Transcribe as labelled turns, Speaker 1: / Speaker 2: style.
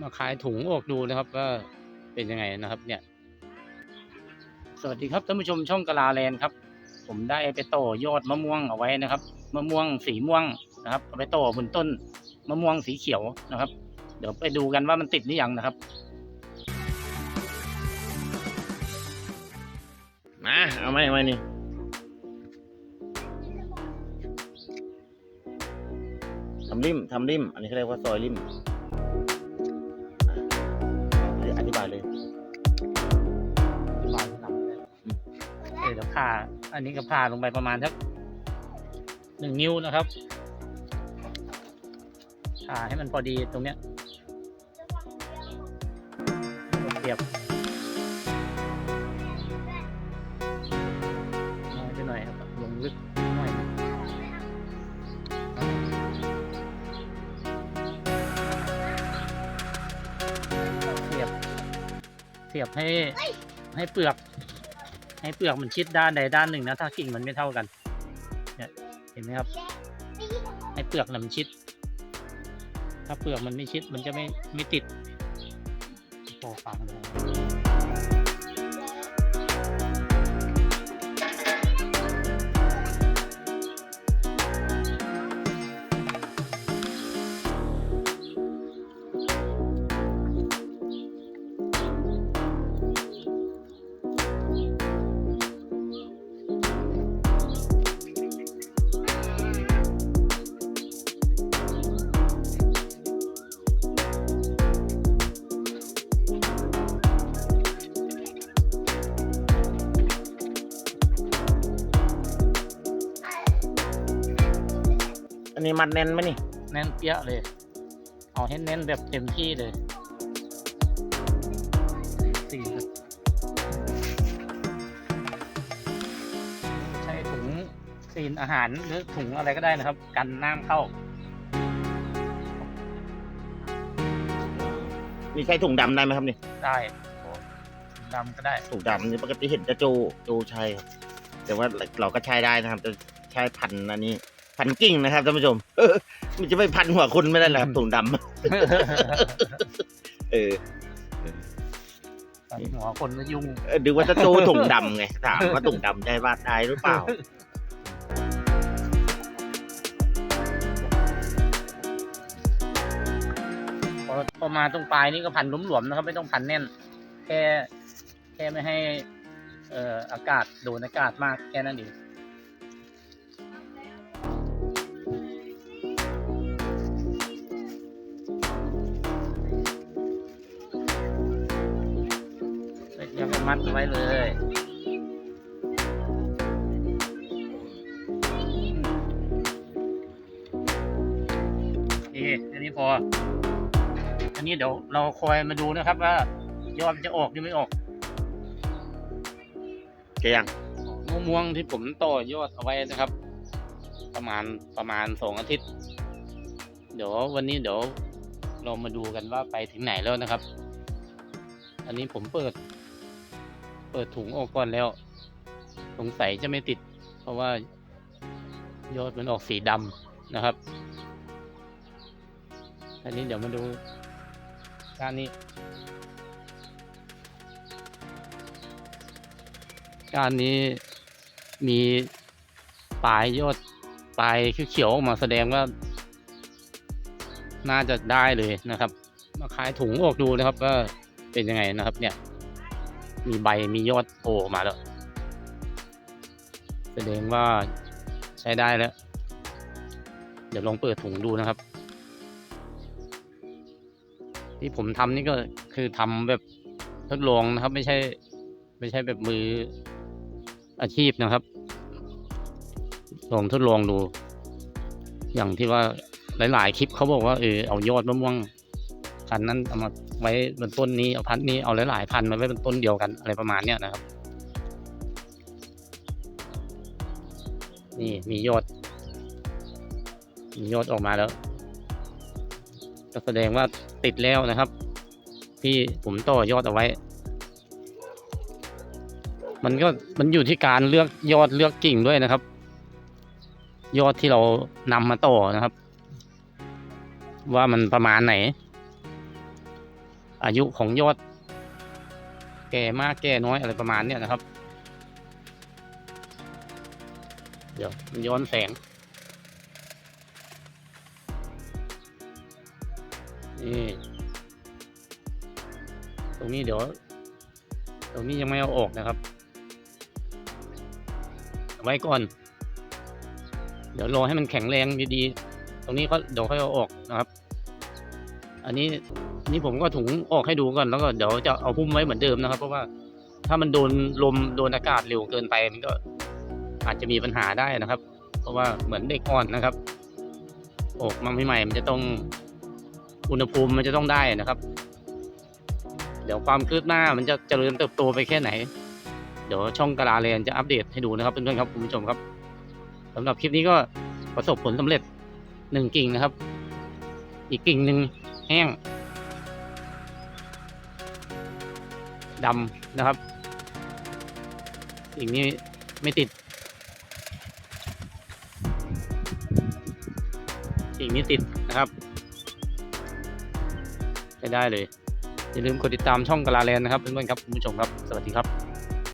Speaker 1: มาขายถุงออกดูนะครับว่าเป็นยังไงนะครับ เนี่ย สวัสดีครับท่านผู้ชมช่องกะลาแลนครับ ผมได้ไปต่อยอดมะม่วงเอาไว้นะครับมะม่วงสีม่วงนะครับเอาไปต่อบนต้นมะม่วงสีเขียวนะครับ เดี๋ยวไปดูกันว่ามันติดหรือยังนะครับ
Speaker 2: มาเอาไหมเอาไหมนี่ทำริมทำริม อันนี้เขาเรียกว่าซอยริม เดี๋
Speaker 1: ยวผ่าอันนี้ก็ผ่าลงไปประมาณสักหนึ่งนิ้วนะครับผ่าให้มันพอดีตรงเนี้ยเสียบน้อยไปหน่อยครับลงลึกหน่อยเสียบเสียบให้ให้เปลือก ให้เปลือกมันชิดด้านใดด้านหนึ่งนะถ้ากิ่งมันไม่เท่ากันเนี่ยเห็นไหมครับ ให้เปลือกน่ะมันชิด ถ้าเปลือกมันไม่ชิดมันจะไม่ไม่ติดโอฟังเลย
Speaker 2: อันนี้มัดแน่นไหมนี่
Speaker 1: แน่นเปี้ยเลย เอาให้แน่นแบบเต็มที่เลยสี่ครับใช้ถุงซีนอาหารหรือถุงอะไรก็ได้นะครับ กันน้ำเข้า
Speaker 2: นี่ใช้ถุงดำได้ไหมครับนี่
Speaker 1: ได้ถุงดำก็ได้
Speaker 2: ถุงดำนี่ปกติเห็นจะโจโจใช้ครับ แต่ว่าเราก็ใช้ได้นะครับจะใช้พันอันนี้ พันกิ่งนะครับท่านผู้ชมมันจะไม่พันหัวคุณไม่ได้หรอกครับถุงดำเออ
Speaker 1: ใส่หัวคนก็ยุ่ง
Speaker 2: เออดูว่าจะโจถุงดำไงถามว่าถุงดำใช้ว่าได้หรือเปล่า
Speaker 1: พอพอมาตรงปลายนี่ก็พันหลวมๆนะครับ ไม่ต้องพันแน่น แค่แค่ไม่ให้ เอ่ออากาศโดนอากาศมากแค่นั้นเอง มัดไว้เลยนี่อันนี้พอ อันนี้เดี๋ยวเราคอยมาดูนะครับว่ายอดจะออกหรือไม่ออก
Speaker 2: แกยัง
Speaker 1: มะม่วงที่ผมต่อยอดเอาไว้นะครับ ประมาณประมาณสองอาทิตย์ เดี๋ยววันนี้เดี๋ยวเรามาดูกันว่าไปถึงไหนแล้วนะครับ อันนี้ผมเปิด เปิดถุงออกก่อนแล้ว สงสัยจะไม่ติด เพราะว่ายอดมันออกสีดำนะครับ อันนี้เดี๋ยวมาดูด้านนี้การนี้มีปลายยอดปลายเขียวๆออกมาแสดงว่า น่าจะได้เลยนะครับ มาขายถุงออกดูนะครับว่าเป็นยังไงนะครับเนี่ย มีใบมียอดโผล่มาแล้ว แสดงว่าใช้ได้แล้ว เดี๋ยวลองเปิดถุงดูนะครับ ที่ผมทำนี่ก็คือทำแบบทดลองนะครับ ไม่ใช่ ไม่ใช่แบบมืออาชีพนะครับ ลองทดลองดู อย่างที่ว่าหลาย ๆ คลิปเขาบอกว่าเออเอายอดมะม่วงพันนั้นเอามา ไว้บนต้นนี้เอาพันธุ์นี้เอาหลายๆพันธุ์มาไว้บนต้นเดียวกันอะไรประมาณเนี้ยนะครับ นี่มียอดมียอดออกมาแล้วก็แสดงว่าติดแล้วนะครับ ที่ผมต่อยอดเอาไว้ มันก็มันอยู่ที่การเลือกยอดเลือกกิ่งด้วยนะครับ ยอดที่เรานำมาต่อนะครับ ว่ามันประมาณไหน อายุของยอด แก่มากแก่น้อยอะไรประมาณเนี้ยนะครับ เดี๋ยวมันย้อนแสงนี่ตรงนี้เดี๋ยว ตรงนี้ยังไม่เอาออกนะครับ ไว้ก่อน เดี๋ยวรอให้มันแข็งแรงดีๆ ตรงนี้ก็เดี๋ยวค่อยเอาออกนะครับ อันนี้อันนี้ผมก็ถุงออกให้ดูก่อนแล้วก็เดี๋ยวจะเอาหุ้มไว้เหมือนเดิมนะครับ เพราะว่าถ้ามันโดนลมโดนอากาศเร็วเกินไปมันก็อาจจะมีปัญหาได้นะครับ เพราะว่าเหมือนเด็กอ่อนนะครับออกมาใหม่ๆมันจะต้องอุณหภูมิมันจะต้องได้นะครับ เดี๋ยวความคืบหน้ามันจะเจริญเติบโตไปแค่ไหน เดี๋ยวช่องกาลาเรนจะอัปเดตให้ดูนะครับเพื่อนๆครับคุณผู้ชมครับสำหรับคลิปนี้ก็ประสบผลสำเร็จหนึ่งกิ่งนะครับ อีกกิ่งหนึ่ง ห้งดำนะครับกิ่งนี้ไม่ติดกิ่งนี้ติดนะครับใช้ได้เลย อย่าลืมกดติดตามช่องกาลาแลนนะครับเพื่อนๆครับคุณผู้ชมครับ สวัสดีครับ